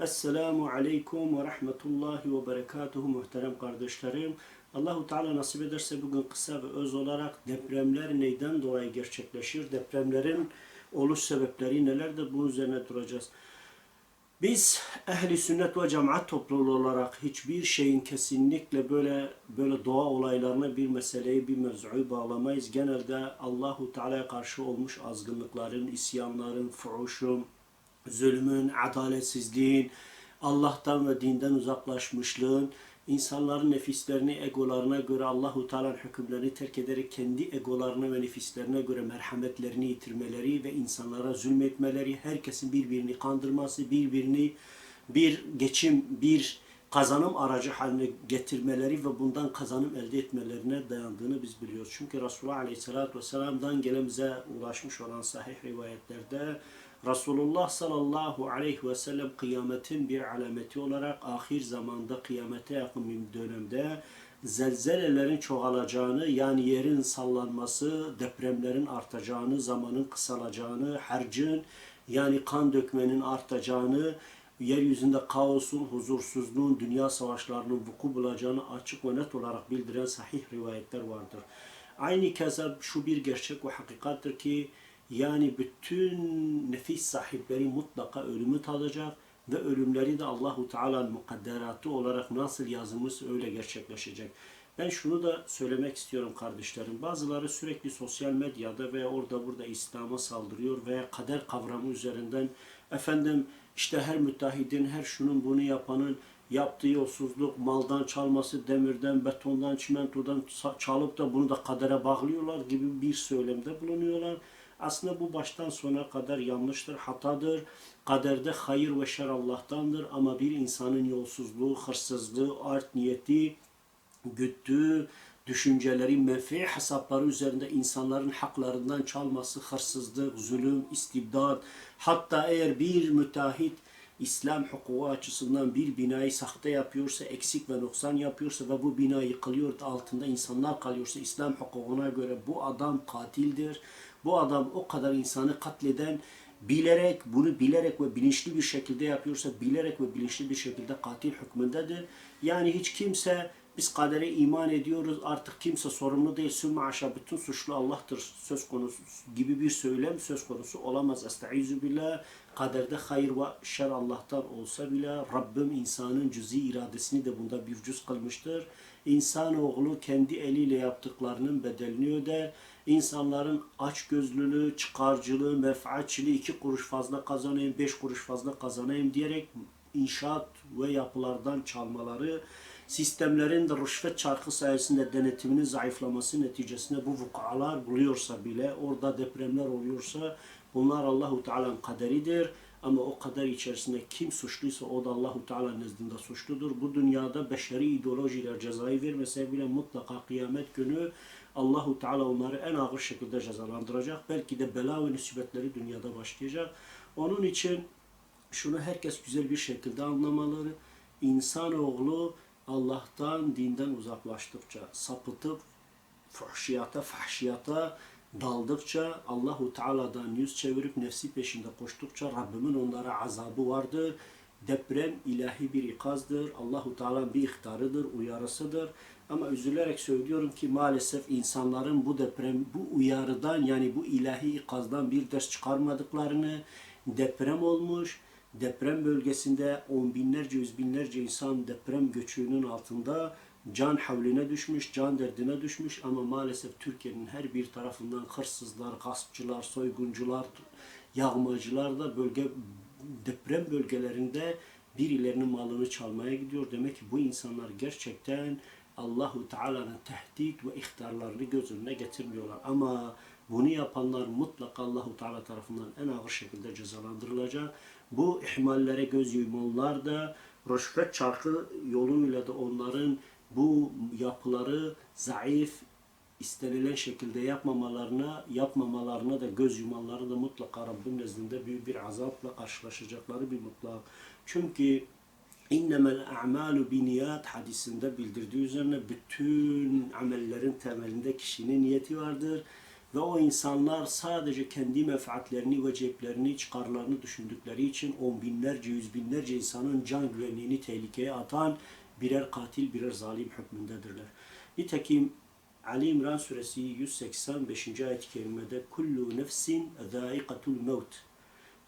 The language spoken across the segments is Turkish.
Esselamu Aleyküm ve Rahmetullahi ve Berekatuhu muhterem kardeşlerim. Allahu Teala nasip ederse bugün kısa ve öz olarak depremler neyden dolayı gerçekleşir? Depremlerin oluş sebepleri nelerdir? Bunun üzerine duracağız. Biz ehli sünnet ve cemaat topluluğu olarak hiçbir şeyin kesinlikle böyle böyle doğa olaylarına bir meseleyi bir mevzuyu bağlamayız. Genelde Allahu Teala'ya karşı olmuş azgınlıkların, isyanların, fuhuşun, zulmün, adaletsizliğin, Allah'tan ve dinden uzaklaşmışlığın, insanların nefislerini egolarına göre Allahu Teala'nın hükümlerini terk ederek kendi egolarına ve nefislerine göre merhametlerini yitirmeleri ve insanlara zulmetmeleri, herkesin birbirini kandırması, birbirini bir geçim, bir kazanım aracı haline getirmeleri ve bundan kazanım elde etmelerine dayandığını biz biliyoruz. Çünkü Resulullah Aleyhisselatü Vesselam'dan gelen ulaşmış olan sahih rivayetlerde Resulullah sallallahu aleyhi ve sellem kıyametin bir alameti olarak ahir zamanda kıyamete yakın bir dönemde zelzelelerin çoğalacağını yani yerin sallanması, depremlerin artacağını, zamanın kısalacağını, harcın yani kan dökmenin artacağını, yeryüzünde kaosun, huzursuzluğun, dünya savaşlarının vuku bulacağını açık ve net olarak bildiren sahih rivayetler vardır. Aynı keza şu bir gerçek ve hakikattir ki yani bütün nefis sahipleri mutlaka ölümü tadacak ve ölümleri de Allahu Teala'nın mukadderatı olarak nasıl yazılmış öyle gerçekleşecek. Ben şunu da söylemek istiyorum kardeşlerim. Bazıları sürekli sosyal medyada ve orada burada İslam'a saldırıyor ve kader kavramı üzerinden efendim işte her müteahhidin, her şunun bunu yapanın yaptığı yolsuzluk, maldan çalması, demirden, betondan, çimentodan çalıp da bunu da kadere bağlıyorlar gibi bir söylemde bulunuyorlar. Aslında bu baştan sona kadar yanlıştır, hatadır. Kaderde hayır ve şer Allah'tandır ama bir insanın yolsuzluğu, hırsızlığı, art niyeti, güttüğü düşünceleri, menfi hesapları üzerinde insanların haklarından çalması, hırsızlık, zulüm, istibdat, hatta eğer bir müteahhit İslam hukuku açısından bir binayı sahte yapıyorsa, eksik ve noksan yapıyorsa ve bu bina yıkılıyor da altında insanlar kalıyorsa İslam hukukuna göre bu adam katildir. Bu adam o kadar insanı katleden bilerek, bunu bilerek ve bilinçli bir şekilde yapıyorsa bilerek ve bilinçli bir şekilde katil hükmündedir. Yani hiç kimse biz kadere iman ediyoruz artık kimse sorumlu değil. Sümme aşağı bütün suçlu Allah'tır söz konusu gibi bir söylem söz konusu olamaz. Estaizu billah kaderde hayır ve şer Allah'tan olsa bile Rabbim insanın cüzi iradesini de bunda bir cüz kılmıştır. İnsanoğlu kendi eliyle yaptıklarının bedelini öder. İnsanların açgözlülüğü, çıkarcılığı, menfaatçiliği iki kuruş fazla kazanayım, beş kuruş fazla kazanayım diyerek inşaat ve yapılardan çalmaları, sistemlerin de rüşvet çarkı sayesinde denetiminin zayıflaması neticesinde bu vukualar buluyorsa bile, orada depremler oluyorsa bunlar Allahu Teala'nın kaderidir. Ama o kader içerisinde kim suçluysa o da Allahu Teala nezdinde suçludur. Bu dünyada beşeri ideolojiler cezayı vermese bile mutlaka kıyamet günü Allahu Teala onları en ağır şekilde cezalandıracak. Belki de bela ve nisbetleri dünyada başlayacak. Onun için şunu herkes güzel bir şekilde anlamaları. İnsanoğlu Allah'tan, dinden uzaklaştıkça, sapıtıp fuhşiyata, fahşiyata daldıkça, Allahu Teala'dan yüz çevirip nefsi peşinde koştukça Rabbimin onlara azabı vardır. Deprem ilahi bir ikazdır. Allahu Teala'nın bir ihtarıdır, uyarısıdır. Ama üzülerek söylüyorum ki maalesef insanların bu deprem, bu uyarıdan yani bu ilahi ikazdan bir ders çıkarmadıklarını deprem olmuş. Deprem bölgesinde on binlerce, yüz binlerce insan deprem göçüğünün altında can havline düşmüş, can derdine düşmüş ama maalesef Türkiye'nin her bir tarafından hırsızlar, gaspçılar, soyguncular, yağmacılar da bölge deprem bölgelerinde birilerinin malını çalmaya gidiyor. Demek ki bu insanlar gerçekten Allahu Teala'nın tehdit ve ihtarlarını göz önüne getirmiyorlar. Ama bunu yapanlar mutlaka Allahu Teala tarafından en ağır şekilde cezalandırılacak. Bu ihmallere göz yumanlar da rüşvet çarkı yoluyla da onların bu yapıları zayıf, istenilen şekilde yapmamalarına, yapmamalarına da göz yumanları da mutlaka Rabbim nezdinde büyük bir azapla karşılaşacakları bir mutlak. Çünkü innemel a'malu bi niyat hadisinde bildirdiği üzerine bütün amellerin temelinde kişinin niyeti vardır. Ve o insanlar sadece kendi menfaatlerini ve ceplerini, çıkarlarını düşündükleri için on binlerce, yüz binlerce insanın can güvenliğini tehlikeye atan birer katil, birer zalim hükmündedirler. Nitekim Ali İmran suresi 185. ayet-i kerimede kullu nefsin zâikatul mevt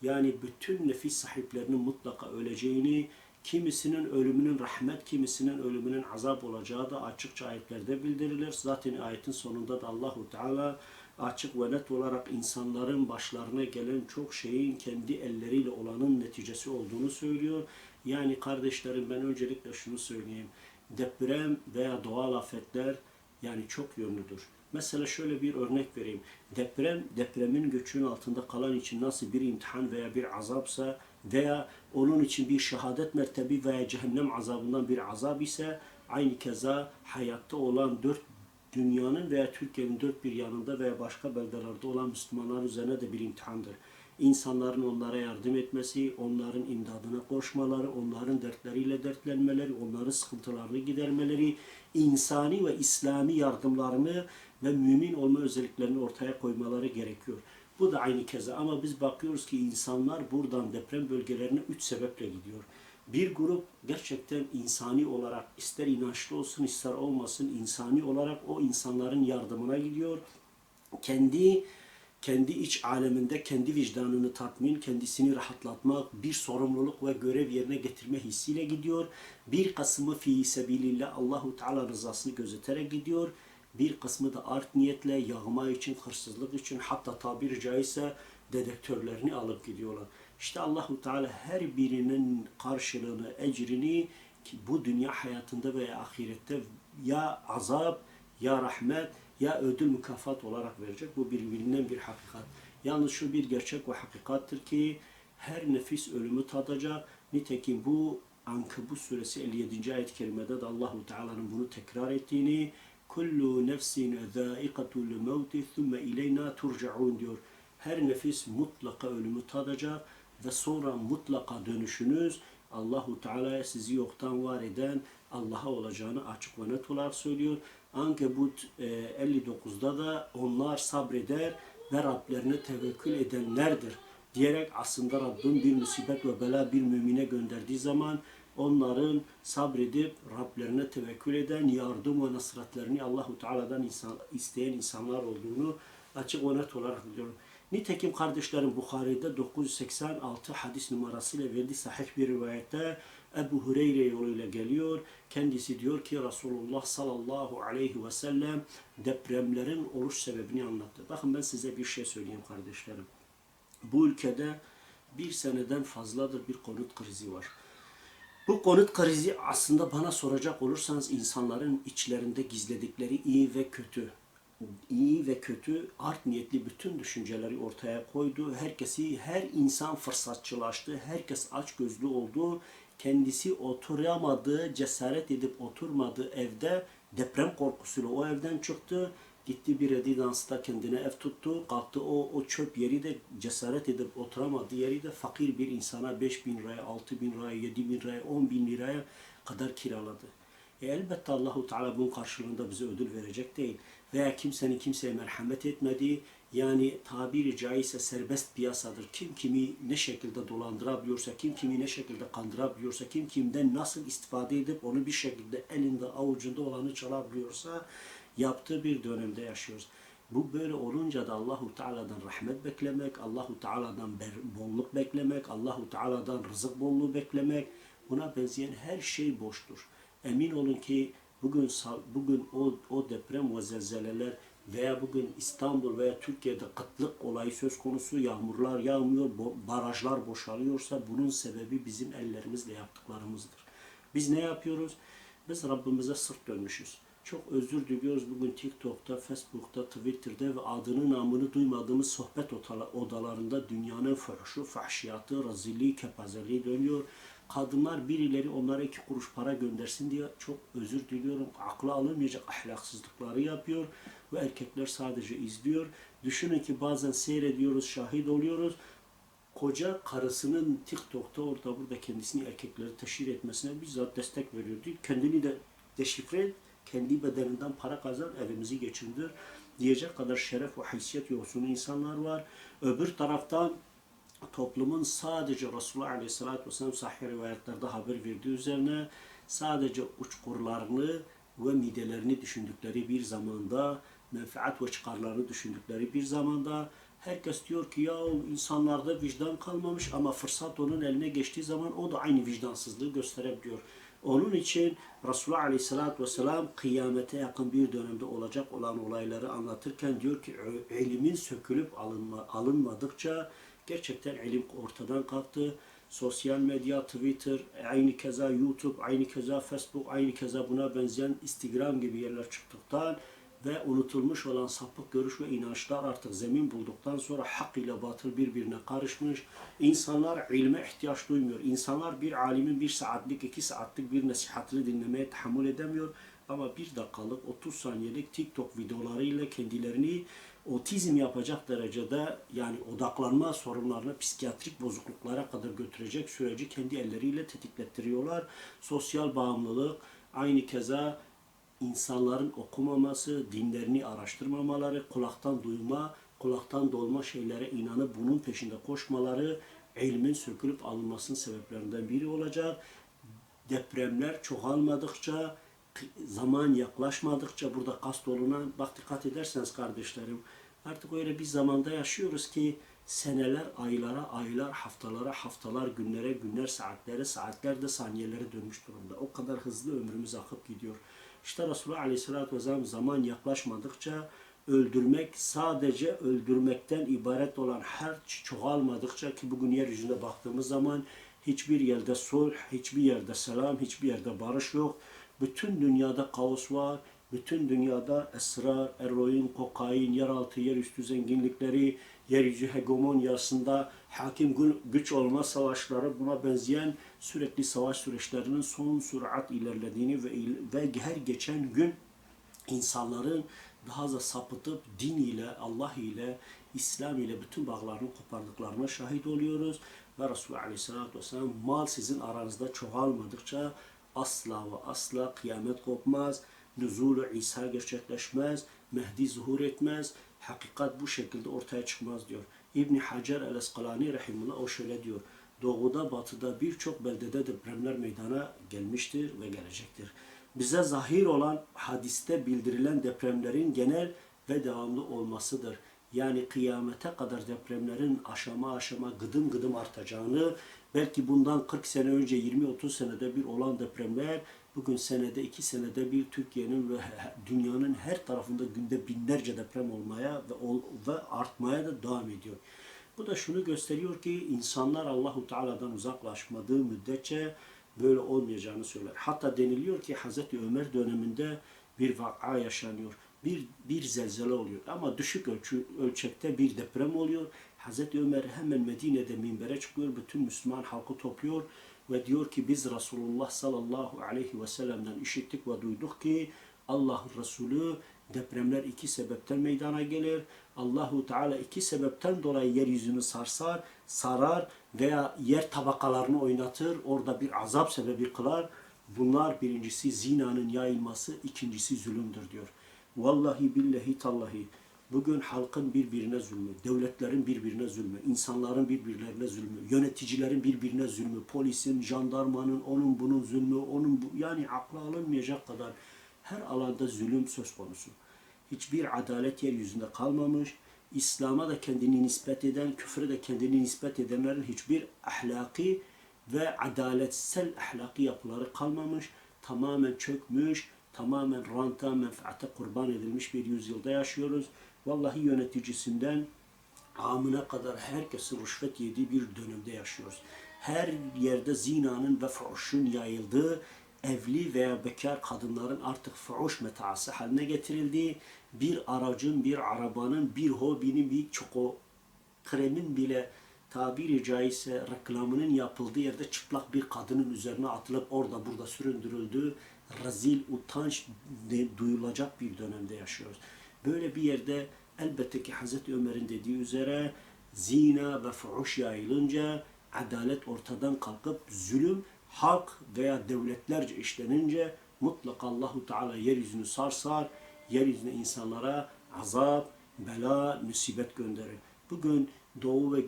yani bütün nefis sahiplerinin mutlaka öleceğini, kimisinin ölümünün rahmet, kimisinin ölümünün azap olacağı da açıkça ayetlerde bildirilir. Zaten ayetin sonunda da Allahu Teala açık ve net olarak insanların başlarına gelen çok şeyin kendi elleriyle olanın neticesi olduğunu söylüyor. Yani kardeşlerim ben öncelikle şunu söyleyeyim. Deprem veya doğal afetler yani çok yönlüdür. Mesela şöyle bir örnek vereyim. Deprem, depremin göçün altında kalan için nasıl bir imtihan veya bir azapsa veya onun için bir şehadet mertebi veya cehennem azabından bir azab ise aynı keza hayatta olan dört dünyanın veya Türkiye'nin dört bir yanında veya başka beldelerde olan Müslümanlar üzerine de bir imtihandır. İnsanların onlara yardım etmesi, onların imdadına koşmaları, onların dertleriyle dertlenmeleri, onların sıkıntılarını gidermeleri, insani ve İslami yardımlarını ve mümin olma özelliklerini ortaya koymaları gerekiyor. Bu da aynı keza ama biz bakıyoruz ki insanlar buradan deprem bölgelerine üç sebeple gidiyor. Bir grup gerçekten insani olarak ister inançlı olsun ister olmasın insani olarak o insanların yardımına gidiyor. Kendi kendi iç aleminde kendi vicdanını tatmin, kendisini rahatlatmak, bir sorumluluk ve görev yerine getirme hissiyle gidiyor. Bir kısmı fi sebilillah Allahu Teala rızasını gözeterek gidiyor. Bir kısmı da art niyetle yağma için, hırsızlık için hatta tabiri caizse dedektörlerini alıp gidiyorlar. İşte Allahu Teala her birinin karşılığını, ecrini ki bu dünya hayatında veya ahirette ya azap ya rahmet ya ödül mükafat olarak verecek. Bu birbirinden bir hakikat. Yalnız şu bir gerçek ve hakikattır ki her nefis ölümü tadacak. Nitekim bu Ankabut suresi 57. ayet-i kerimede de Allahu Teala'nın bunu tekrar ettiğini kullu nefsin zâikatul mevti thumme ileyna turcaun diyor. Her nefis mutlaka ölümü tadacak ve sonra mutlaka dönüşünüz Allahu Teala'ya sizi yoktan var eden Allah'a olacağını açık ve net olarak söylüyor. Ankebut e, 59'da da onlar sabreder ve Rablerine tevekkül edenlerdir diyerek aslında Rabbim bir musibet ve bela bir mümine gönderdiği zaman onların sabredip Rablerine tevekkül eden, yardım ve nasretlerini Allahu Teala'dan insan, isteyen insanlar olduğunu açık ve net olarak biliyorum. Nitekim kardeşlerim Bukhari'de 986 hadis numarasıyla verdiği sahih bir rivayette Ebu Hureyre yoluyla geliyor. Kendisi diyor ki Resulullah sallallahu aleyhi ve sellem depremlerin oluş sebebini anlattı. Bakın ben size bir şey söyleyeyim kardeşlerim. Bu ülkede bir seneden fazladır bir konut krizi var. Bu konut krizi aslında bana soracak olursanız insanların içlerinde gizledikleri iyi ve kötü, iyi ve kötü art niyetli bütün düşünceleri ortaya koydu. Herkesi, her insan fırsatçılaştı, herkes aç gözlü oldu. Kendisi oturamadığı, cesaret edip oturmadığı evde deprem korkusuyla o evden çıktı. Gitti bir rezidansta kendine ev tuttu. Kalktı o, o çöp yeri de cesaret edip oturamadığı yeri de fakir bir insana 5 bin liraya, 6 bin liraya, 7 bin liraya, 10 bin liraya kadar kiraladı. E elbette Allahu Teala bunun karşılığında bize ödül verecek değil. Veya kimsenin kimseye merhamet etmediği, yani tabiri caizse serbest piyasadır. Kim kimi ne şekilde dolandırabiliyorsa, kim kimi ne şekilde kandırabiliyorsa, kim kimden nasıl istifade edip onu bir şekilde elinde avucunda olanı çalabiliyorsa yaptığı bir dönemde yaşıyoruz. Bu böyle olunca da Allahu Teala'dan rahmet beklemek, Allahu Teala'dan bolluk beklemek, Allahu Teala'dan rızık bolluğu beklemek, buna benzeyen her şey boştur. Emin olun ki bugün bugün o, o deprem ve zelzeleler veya bugün İstanbul veya Türkiye'de kıtlık olayı söz konusu yağmurlar yağmıyor, barajlar boşalıyorsa bunun sebebi bizim ellerimizle yaptıklarımızdır. Biz ne yapıyoruz? Biz Rabbimize sırt dönmüşüz. Çok özür diliyoruz bugün TikTok'ta, Facebook'ta, Twitter'da ve adını namını duymadığımız sohbet odalarında dünyanın fuhşu, fahşiyatı, rezilliği, kepazeliği dönüyor. Kadınlar birileri onlara iki kuruş para göndersin diye çok özür diliyorum. Akla alınmayacak ahlaksızlıkları yapıyor ve erkekler sadece izliyor. Düşünün ki bazen seyrediyoruz, şahit oluyoruz koca karısının TikTok'ta orada burada kendisini erkekleri teşhir etmesine bizzat destek veriyor. Değil, kendini de deşifre kendi bedeninden para kazan, evimizi geçindir diyecek kadar şeref ve haysiyet yoksunu insanlar var. Öbür taraftan toplumun sadece Resulullah Aleyhisselatü Vesselam sahih rivayetlerde haber verdiği üzerine sadece uçkurlarını ve midelerini düşündükleri bir zamanda, menfaat ve çıkarlarını düşündükleri bir zamanda herkes diyor ki ya insanlarda vicdan kalmamış ama fırsat onun eline geçtiği zaman o da aynı vicdansızlığı gösterebiliyor. Onun için Resulullah Aleyhisselatü Vesselam kıyamete yakın bir dönemde olacak olan olayları anlatırken diyor ki ilimin sökülüp alınma, alınmadıkça gerçekten ilim ortadan kalktı. Sosyal medya, Twitter, aynı keza YouTube, aynı keza Facebook, aynı keza buna benzeyen Instagram gibi yerler çıktıktan ve unutulmuş olan sapık görüş ve inançlar artık zemin bulduktan sonra hak ile batıl birbirine karışmış. İnsanlar ilme ihtiyaç duymuyor. İnsanlar bir alimin bir saatlik, iki saatlik bir nasihatini dinlemeye tahammül edemiyor. Ama bir dakikalık, 30 saniyelik TikTok videolarıyla kendilerini otizm yapacak derecede yani odaklanma sorunlarına, psikiyatrik bozukluklara kadar götürecek süreci kendi elleriyle tetiklettiriyorlar. Sosyal bağımlılık, aynı keza insanların okumaması, dinlerini araştırmamaları, kulaktan duyma, kulaktan dolma şeylere inanıp bunun peşinde koşmaları ilmin sökülüp alınmasının sebeplerinden biri olacak. Depremler çoğalmadıkça, zaman yaklaşmadıkça burada kast olunan, bak dikkat ederseniz kardeşlerim, artık öyle bir zamanda yaşıyoruz ki seneler aylara, aylar haftalara, haftalar günlere, günler saatlere, saatlerde saniyelere dönmüş durumda. O kadar hızlı ömrümüz akıp gidiyor. İşte Resulullah Aleyhisselatü Vesselam zaman yaklaşmadıkça öldürmek sadece öldürmekten ibaret olan her çoğalmadıkça ki bugün yeryüzüne baktığımız zaman hiçbir yerde sulh, hiçbir yerde selam, hiçbir yerde barış yok. Bütün dünyada kaos var. Bütün dünyada esrar, eroin, kokain, yeraltı, yerüstü zenginlikleri, yeryüzü hegemonyasında hakim güç olma savaşları buna benzeyen sürekli savaş süreçlerinin son sürat ilerlediğini ve, ve her geçen gün insanların daha da sapıtıp din ile, Allah ile, İslam ile bütün bağlarını kopardıklarına şahit oluyoruz. Ve Resulullah Aleyhisselatü Vesselam mal sizin aranızda çoğalmadıkça asla ve asla kıyamet kopmaz. Nüzulü İsa gerçekleşmez. Mehdi zuhur etmez. Hakikat bu şekilde ortaya çıkmaz diyor. İbni Hacer el-Eskalani Rahimullah o şöyle diyor. Doğuda, batıda birçok beldede depremler meydana gelmiştir ve gelecektir. Bize zahir olan hadiste bildirilen depremlerin genel ve devamlı olmasıdır. Yani kıyamete kadar depremlerin aşama aşama gıdım gıdım artacağını, belki bundan 40 sene önce 20-30 senede bir olan depremler bugün senede iki senede bir Türkiye'nin ve dünyanın her tarafında günde binlerce deprem olmaya ve, ve artmaya da devam ediyor. Bu da şunu gösteriyor ki insanlar Allahu Teala'dan uzaklaşmadığı müddetçe böyle olmayacağını söyler. Hatta deniliyor ki Hazreti Ömer döneminde bir vaka yaşanıyor. Bir, bir zelzele oluyor ama düşük ölçü, ölçekte bir deprem oluyor. Hazreti Ömer hemen Medine'de minbere çıkıyor. Bütün Müslüman halkı topluyor ve diyor ki biz Resulullah sallallahu aleyhi ve sellem'den işittik ve duyduk ki Allah'ın Resulü depremler iki sebepten meydana gelir. Allahu Teala iki sebepten dolayı yeryüzünü sarsar, sarar veya yer tabakalarını oynatır. Orada bir azap sebebi kılar. Bunlar birincisi zinanın yayılması, ikincisi zulümdür diyor. Vallahi billahi tallahi bugün halkın birbirine zulmü, devletlerin birbirine zulmü, insanların birbirlerine zulmü, yöneticilerin birbirine zulmü, polisin, jandarmanın, onun bunun zulmü, onun bu, yani akla alınmayacak kadar her alanda zulüm söz konusu. Hiçbir adalet yeryüzünde kalmamış. İslam'a da kendini nispet eden, küfre de kendini nispet edenlerin hiçbir ahlaki ve adaletsel ahlaki yapıları kalmamış. Tamamen çökmüş, tamamen ranta, menfaate kurban edilmiş bir yüzyılda yaşıyoruz. Vallahi yöneticisinden amına kadar herkesin rüşvet yediği bir dönemde yaşıyoruz. Her yerde zinanın ve fuhuşun yayıldığı, evli veya bekar kadınların artık fuhuş metaası haline getirildiği, bir aracın, bir arabanın, bir hobinin, bir çoko kremin bile tabiri caizse reklamının yapıldığı yerde çıplak bir kadının üzerine atılıp orada burada süründürüldüğü rezil, utanç duyulacak bir dönemde yaşıyoruz. Böyle bir yerde elbette ki Hazreti Ömer'in dediği üzere zina ve fuhuş yayılınca adalet ortadan kalkıp zulüm halk veya devletlerce işlenince mutlaka Allahu Teala yeryüzünü sarsar, yeryüzüne insanlara azap, bela, musibet gönderir. Bugün Doğu ve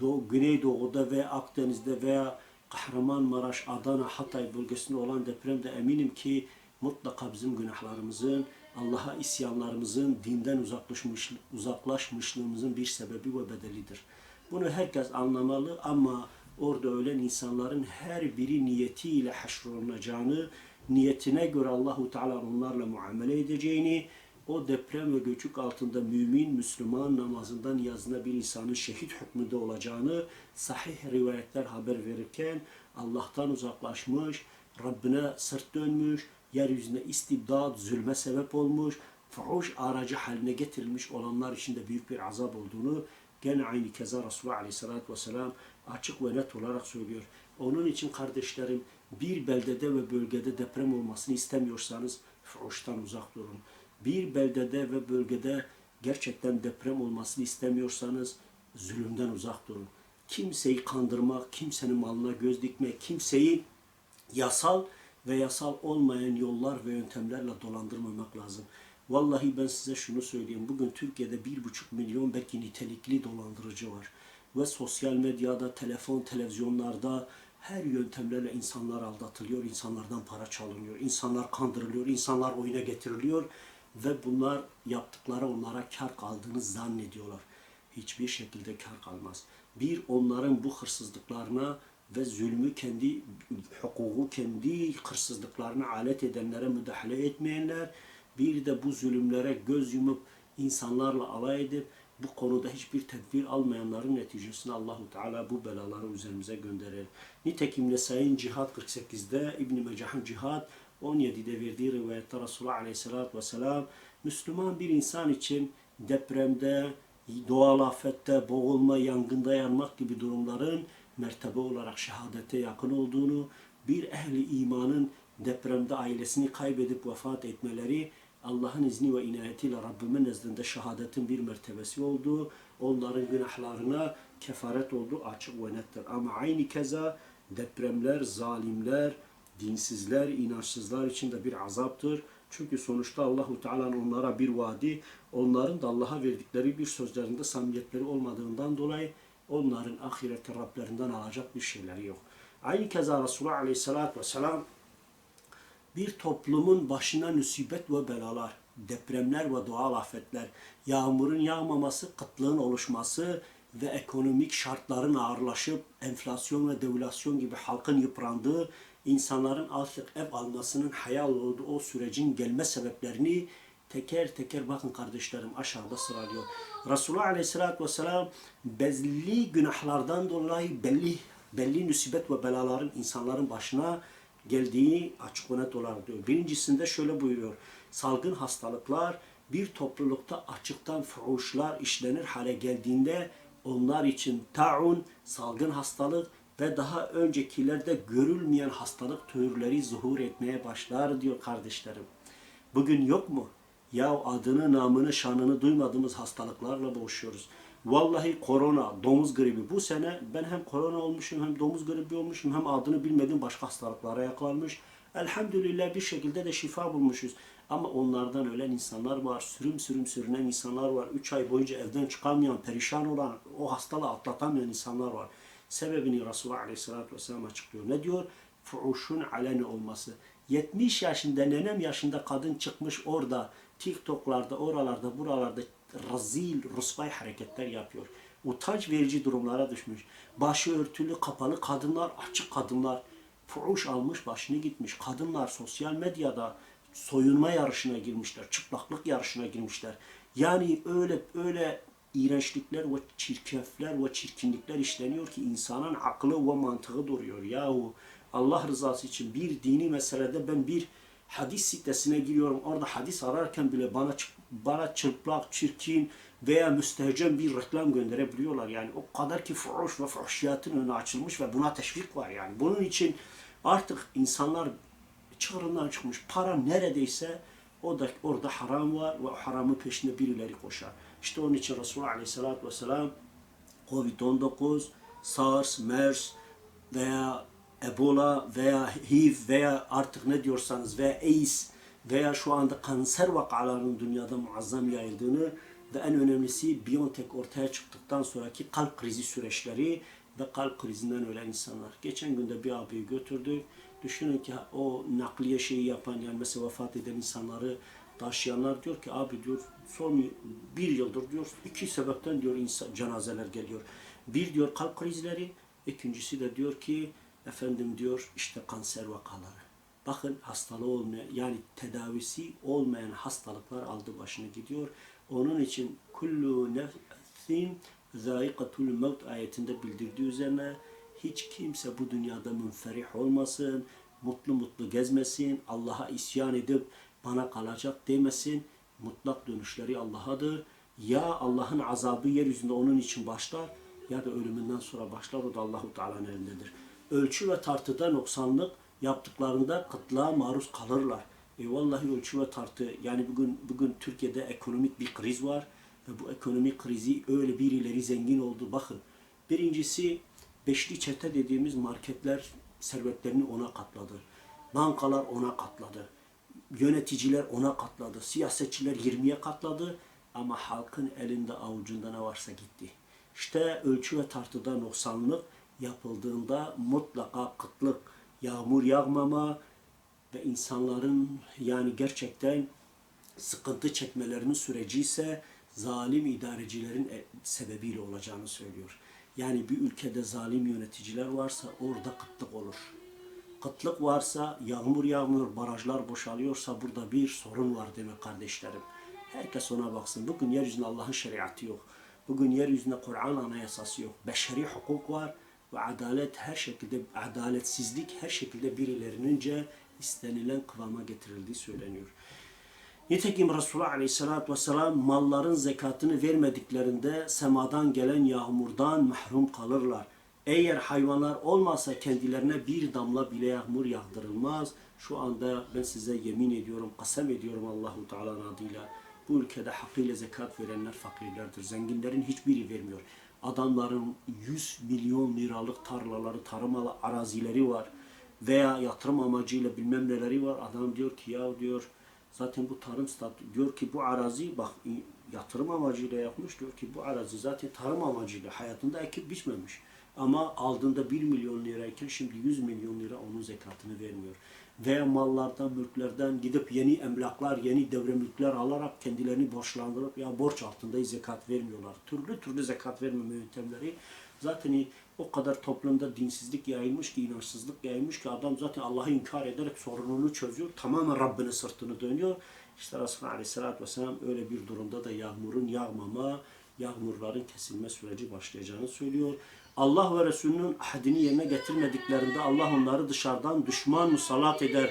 Doğu, Güneydoğu'da ve Akdeniz'de veya Kahramanmaraş, Adana, Hatay bölgesinde olan depremde eminim ki mutlaka bizim günahlarımızın, Allah'a isyanlarımızın, dinden uzaklaşmış, uzaklaşmışlığımızın bir sebebi ve bedelidir. Bunu herkes anlamalı ama orada ölen insanların her biri niyetiyle haşrolunacağını, niyetine göre Allahu Teala onlarla muamele edeceğini, o deprem ve göçük altında mümin, Müslüman namazından niyazına bir insanın şehit hükmünde olacağını sahih rivayetler haber verirken Allah'tan uzaklaşmış, Rabbine sırt dönmüş, yeryüzüne istibdat, zulme sebep olmuş, fuhuş aracı haline getirilmiş olanlar için de büyük bir azap olduğunu gene aynı keza Resulullah Aleyhisselatü Vesselam açık ve net olarak söylüyor. Onun için kardeşlerim bir beldede ve bölgede deprem olmasını istemiyorsanız fuhuştan uzak durun. Bir beldede ve bölgede gerçekten deprem olmasını istemiyorsanız zulümden uzak durun. Kimseyi kandırmak, kimsenin malına göz dikmek, kimseyi yasal ve yasal olmayan yollar ve yöntemlerle dolandırmamak lazım. Vallahi ben size şunu söyleyeyim. Bugün Türkiye'de bir buçuk milyon belki nitelikli dolandırıcı var. Ve sosyal medyada, telefon, televizyonlarda her yöntemlerle insanlar aldatılıyor, insanlardan para çalınıyor, insanlar kandırılıyor, insanlar oyuna getiriliyor ve bunlar yaptıkları onlara kar kaldığını zannediyorlar. Hiçbir şekilde kar kalmaz. Bir onların bu hırsızlıklarına ve zulmü kendi hukuku kendi hırsızlıklarına alet edenlere müdahale etmeyenler bir de bu zulümlere göz yumup insanlarla alay edip bu konuda hiçbir tedbir almayanların neticesinde Allahu Teala bu belaları üzerimize gönderir. Nitekim Nesai'nin Cihad 48'de İbn-i Mecah'ın Cihad 17'de verdiği rivayette Resulullah Aleyhisselatü Vesselam Müslüman bir insan için depremde, doğal afette, boğulma, yangında yanmak gibi durumların mertebe olarak şehadete yakın olduğunu, bir ehli imanın depremde ailesini kaybedip vefat etmeleri Allah'ın izni ve inayetiyle Rabbimin nezdinde şehadetin bir mertebesi olduğu, onların günahlarına kefaret olduğu açık ve nettir. Ama aynı keza depremler, zalimler, dinsizler, inançsızlar için de bir azaptır. Çünkü sonuçta Allahu Teala'nın onlara bir vaadi, onların da Allah'a verdikleri bir sözlerinde samimiyetleri olmadığından dolayı onların ahirette Rablerinden alacak bir şeyleri yok. Aynı keza Resulullah Aleyhisselatü Vesselam bir toplumun başına musibet ve belalar, depremler ve doğal afetler, yağmurun yağmaması, kıtlığın oluşması ve ekonomik şartların ağırlaşıp enflasyon ve devülasyon gibi halkın yıprandığı, insanların artık ev almasının hayal olduğu o sürecin gelme sebeplerini teker teker bakın kardeşlerim aşağıda sıralıyor. Resulullah Aleyhisselatü Vesselam belli günahlardan dolayı belli belli musibet ve belaların insanların başına geldiği açık ve net olarak diyor. Birincisinde şöyle buyuruyor. Salgın hastalıklar bir toplulukta açıktan fuhuşlar işlenir hale geldiğinde onlar için taun, salgın hastalık ve daha öncekilerde görülmeyen hastalık türleri zuhur etmeye başlar diyor kardeşlerim. Bugün yok mu? Ya adını, namını, şanını duymadığımız hastalıklarla boğuşuyoruz. Vallahi korona, domuz gribi. Bu sene ben hem korona olmuşum hem domuz gribi olmuşum hem adını bilmediğim başka hastalıklara yakalanmış. Elhamdülillah bir şekilde de şifa bulmuşuz. Ama onlardan ölen insanlar var, sürüm sürüm sürünen insanlar var. Üç ay boyunca evden çıkamayan, perişan olan, o hastalığı atlatamayan insanlar var. Sebebini Resulullah Aleyhisselatü Vesselam açıklıyor. Ne diyor? Fuhuşun aleni olması. 70 yaşında, nenem yaşında kadın çıkmış orada, TikTok'larda, oralarda, buralarda razil, rusvay hareketler yapıyor. Utanç verici durumlara düşmüş. Başı örtülü, kapalı kadınlar, açık kadınlar. Fuhuş almış, başını gitmiş. Kadınlar sosyal medyada soyunma yarışına girmişler. Çıplaklık yarışına girmişler. Yani öyle öyle iğrençlikler ve çirkefler ve çirkinlikler işleniyor ki insanın aklı ve mantığı duruyor. Yahu Allah rızası için bir dini meselede ben bir hadis sitesine giriyorum. Orada hadis ararken bile bana bana çırplak, çirkin veya müstehcen bir reklam gönderebiliyorlar. Yani o kadar ki fuhuş ve fuhşiyatın önü açılmış ve buna teşvik var yani. Bunun için artık insanlar çığırından çıkmış. Para neredeyse o da orada haram var ve o haramın peşinde birileri koşar. İşte onun için Resulullah Aleyhisselatü Vesselam Covid-19, SARS, MERS veya Ebola veya HIV veya artık ne diyorsanız veya AIDS veya şu anda kanser vakalarının dünyada muazzam yayıldığını ve en önemlisi Biontech ortaya çıktıktan sonraki kalp krizi süreçleri ve kalp krizinden ölen insanlar. Geçen günde bir abiyi götürdük. Düşünün ki o nakliye şeyi yapan yani mesela vefat eden insanları taşıyanlar diyor ki abi diyor son bir yıldır diyor iki sebepten diyor insan, cenazeler geliyor. Bir diyor kalp krizleri, ikincisi de diyor ki efendim diyor işte kanser vakaları. Bakın hastalığı olmayan yani tedavisi olmayan hastalıklar aldı başını gidiyor. Onun için kullu nefsin zâikatul mevt ayetinde bildirdiği üzerine hiç kimse bu dünyada münferih olmasın, mutlu mutlu gezmesin, Allah'a isyan edip bana kalacak demesin. Mutlak dönüşleri Allah'adır. Ya Allah'ın azabı yeryüzünde onun için başlar ya da ölümünden sonra başlar o da Allahu Teala'nın elindedir. Ölçü ve tartıda noksanlık yaptıklarında kıtlığa maruz kalırlar. E vallahi ölçü ve tartı yani bugün bugün Türkiye'de ekonomik bir kriz var ve bu ekonomik krizi öyle birileri zengin oldu. Bakın birincisi beşli çete dediğimiz marketler servetlerini ona katladı. Bankalar ona katladı. Yöneticiler ona katladı. Siyasetçiler 20'ye katladı. Ama halkın elinde avucunda ne varsa gitti. İşte ölçü ve tartıda noksanlık yapıldığında mutlaka kıtlık, yağmur yağmama ve insanların yani gerçekten sıkıntı çekmelerinin süreci ise zalim idarecilerin e- sebebiyle olacağını söylüyor. Yani bir ülkede zalim yöneticiler varsa orada kıtlık olur. Kıtlık varsa, yağmur yağmıyor, barajlar boşalıyorsa burada bir sorun var demek kardeşlerim. Herkes ona baksın. Bugün yeryüzünde Allah'ın şeriatı yok. Bugün yeryüzünde Kur'an anayasası yok. Beşeri hukuk var ve adalet her şekilde, adaletsizlik her şekilde birilerince istenilen kıvama getirildiği söyleniyor. Nitekim Resulullah Aleyhisselatü Vesselam malların zekatını vermediklerinde semadan gelen yağmurdan mahrum kalırlar. Eğer hayvanlar olmasa kendilerine bir damla bile yağmur yağdırılmaz. Şu anda ben size yemin ediyorum, kasem ediyorum Allahu Teala'nın adıyla. Bu ülkede hakkıyla zekat verenler fakirlerdir. Zenginlerin hiçbiri vermiyor. Adamların 100 milyon liralık tarlaları, tarım arazileri var. Veya yatırım amacıyla bilmem neleri var. Adam diyor ki ya diyor Zaten bu tarım statü diyor ki bu arazi bak yatırım amacıyla yapmış diyor ki bu arazi zaten tarım amacıyla hayatında ekip biçmemiş. Ama aldığında 1 milyon lirayken şimdi 100 milyon lira onun zekatını vermiyor. Veya mallardan, mülklerden gidip yeni emlaklar, yeni devre mülkler alarak kendilerini borçlandırıp ya borç altındayız zekat vermiyorlar. Türlü türlü zekat vermeme yöntemleri zaten o kadar toplumda dinsizlik yayılmış ki, inançsızlık yayılmış ki adam zaten Allah'ı inkar ederek sorununu çözüyor. Tamamen Rabbine sırtını dönüyor. İşte Resulullah Aleyhisselatü Vesselam öyle bir durumda da yağmurun yağmama, yağmurların kesilme süreci başlayacağını söylüyor. Allah ve Resulünün ahadini yerine getirmediklerinde Allah onları dışarıdan düşman musallat eder.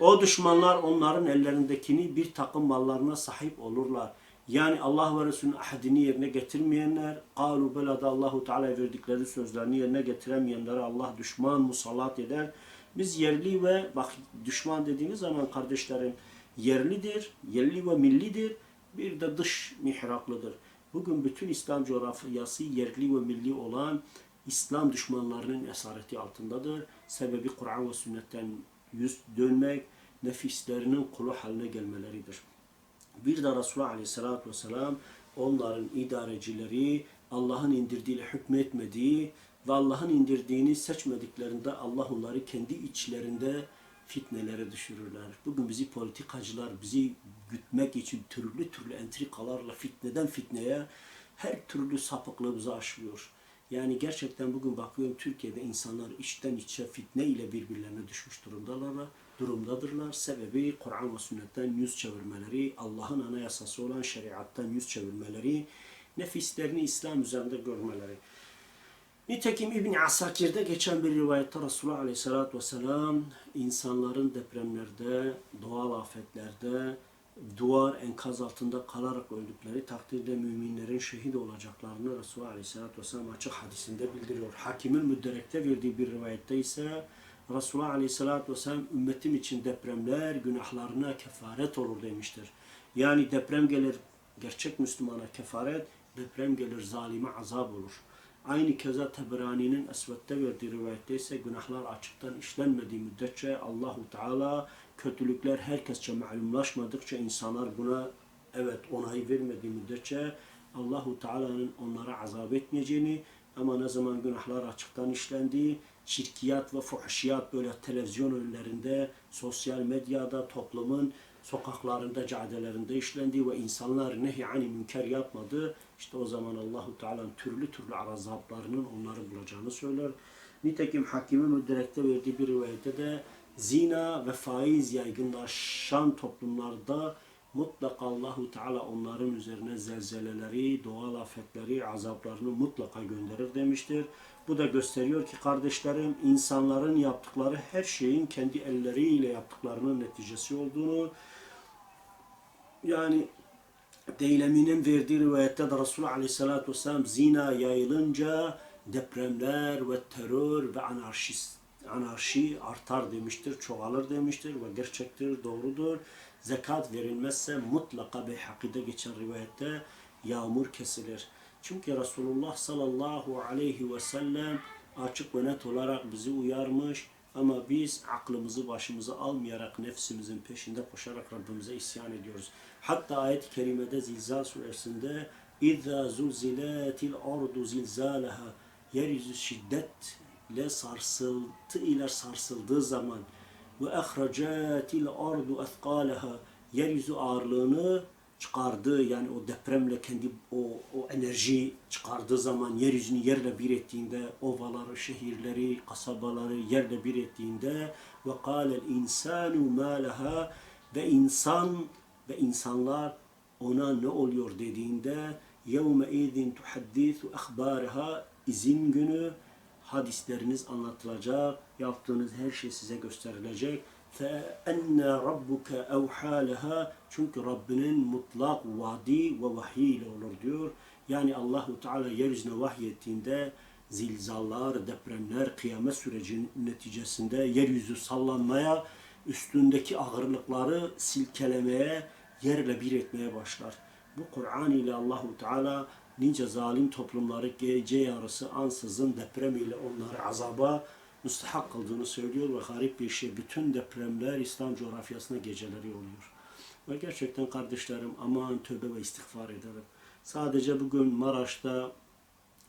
O düşmanlar onların ellerindekini bir takım mallarına sahip olurlar. Yani Allah ve Resulünün ahadini yerine getirmeyenler, قَالُوا belada Allahu Teala verdikleri sözlerini yerine getiremeyenlere Allah düşman musallat eder. Biz yerli ve bak düşman dediğiniz zaman kardeşlerim yerlidir, yerli ve millidir. Bir de dış mihraklıdır. Bugün bütün İslam coğrafyası yerli ve milli olan İslam düşmanlarının esareti altındadır. Sebebi Kur'an ve sünnetten yüz dönmek, nefislerinin kulu haline gelmeleridir. Bir de Resulullah Aleyhisselatü Vesselam onların idarecileri Allah'ın indirdiğiyle hükmetmediği ve Allah'ın indirdiğini seçmediklerinde Allah onları kendi içlerinde fitnelere düşürürler. Bugün bizi politikacılar bizi gütmek için türlü türlü entrikalarla fitneden fitneye her türlü sapıklığımızı aşılıyor. Yani gerçekten bugün bakıyorum Türkiye'de insanlar içten içe fitne ile birbirlerine düşmüş durumdalar, durumdadırlar. Sebebi Kur'an ve sünnetten yüz çevirmeleri, Allah'ın anayasası olan şeriattan yüz çevirmeleri, nefislerini İslam üzerinde görmeleri. Nitekim İbn Asakir'de geçen bir rivayette Resulullah Aleyhisselatü Vesselam insanların depremlerde, doğal afetlerde, duvar enkaz altında kalarak öldükleri takdirde müminlerin şehit olacaklarını Resulullah Aleyhisselatü Vesselam açık hadisinde bildiriyor. Hakimin müdderekte verdiği bir rivayette ise Resulullah Aleyhisselatü Vesselam ümmetim için depremler günahlarına kefaret olur demiştir. Yani deprem gelir gerçek Müslümana kefaret, deprem gelir zalime azap olur. Aynı keza Teberani'nin Esved'de verdiği rivayette ise günahlar açıktan işlenmediği müddetçe Allahu Teala kötülükler herkesçe malumlaşmadıkça insanlar buna evet onay vermediği müddetçe Allahu Teala'nın onlara azap etmeyeceğini ama ne zaman günahlar açıktan işlendiği şirkiyat ve fuhşiyat böyle televizyon önlerinde, sosyal medyada, toplumun sokaklarında, caddelerinde işlendiği ve insanlar nehi ani münker yapmadı. İşte o zaman Allahu Teala'nın türlü türlü azaplarının onları bulacağını söyler. Nitekim hakimin müdderekte verdiği bir rivayette de zina ve faiz yaygınlaşan toplumlarda mutlaka Allahu Teala onların üzerine zelzeleleri, doğal afetleri, azaplarını mutlaka gönderir demiştir. Bu da gösteriyor ki kardeşlerim insanların yaptıkları her şeyin kendi elleriyle yaptıklarının neticesi olduğunu yani Deylemi'nin verdiği rivayette de Resulullah Aleyhisselatü Vesselam zina yayılınca depremler ve terör ve anarşist, anarşi artar demiştir, çoğalır demiştir ve gerçektir, doğrudur. Zekat verilmezse mutlaka Beyhaki'de geçen rivayette yağmur kesilir. Çünkü Resulullah sallallahu aleyhi ve sellem açık ve net olarak bizi uyarmış ama biz aklımızı başımıza almayarak nefsimizin peşinde koşarak Rabbimize isyan ediyoruz. Hatta ayet-i kerimede Zilzal suresinde اِذَا زُلْزِلَاتِ الْاَرْضُ زِلْزَالَهَا Yeryüzü şiddetle sarsıltı ile sarsıldığı zaman ve ehracatil ardu ethqalaha yeryüzü ağırlığını çıkardığı yani o depremle kendi o, o enerji çıkardığı zaman yeryüzünü yerle bir ettiğinde ovaları, şehirleri, kasabaları yerle bir ettiğinde ve kâlel insanu mâ leha ve insan ve insanlar ona ne oluyor dediğinde yevme izin tuhaddisu ahbaraha izin günü hadisleriniz anlatılacak, yaptığınız her şey size gösterilecek. فَاَنَّ رَبُّكَ اَوْحَى لَهَا Çünkü Rabbinin mutlak vadi ve vahiy ile olur diyor. Yani Allahu Teala yeryüzüne vahyettiğinde zilzallar, depremler, kıyamet sürecinin neticesinde yeryüzü sallanmaya, üstündeki ağırlıkları silkelemeye, yerle bir etmeye başlar. Bu Kur'an ile Allahu Teala nice zalim toplumları gece yarısı ansızın deprem ile onları azaba müstahak kıldığını söylüyor ve garip bir şey. Bütün depremler İslam coğrafyasında geceleri oluyor. Ve gerçekten kardeşlerim aman tövbe ve istiğfar edelim. Sadece bugün Maraş'ta,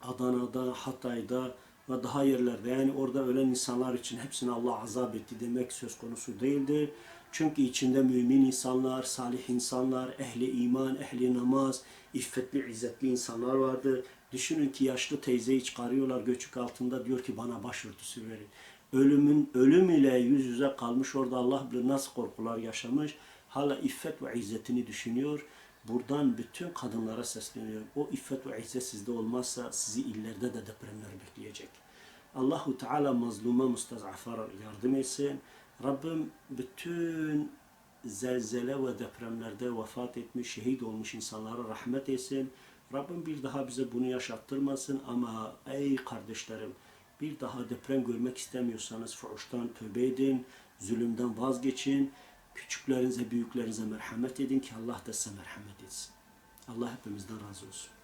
Adana'da, Hatay'da ve daha yerlerde yani orada ölen insanlar için hepsini Allah azap etti demek söz konusu değildir. Çünkü içinde mümin insanlar, salih insanlar, ehli iman, ehli namaz, iffetli, izzetli insanlar vardı. Düşünün ki yaşlı teyzeyi çıkarıyorlar göçük altında diyor ki bana başörtüsü verin. Ölümün ölüm ile yüz yüze kalmış orada Allah bilir nasıl korkular yaşamış. Hala iffet ve izzetini düşünüyor. Buradan bütün kadınlara sesleniyor. O iffet ve izzet sizde olmazsa sizi illerde de depremler bekleyecek. Allahu Teala mazluma mustazafara yardım etsin. Rabbim bütün zelzele ve depremlerde vefat etmiş, şehit olmuş insanlara rahmet etsin. Rabbim bir daha bize bunu yaşattırmasın ama ey kardeşlerim bir daha deprem görmek istemiyorsanız fuhuştan tövbe edin, zulümden vazgeçin, küçüklerinize, büyüklerinize merhamet edin ki Allah da size merhamet etsin. Allah hepimizden razı olsun.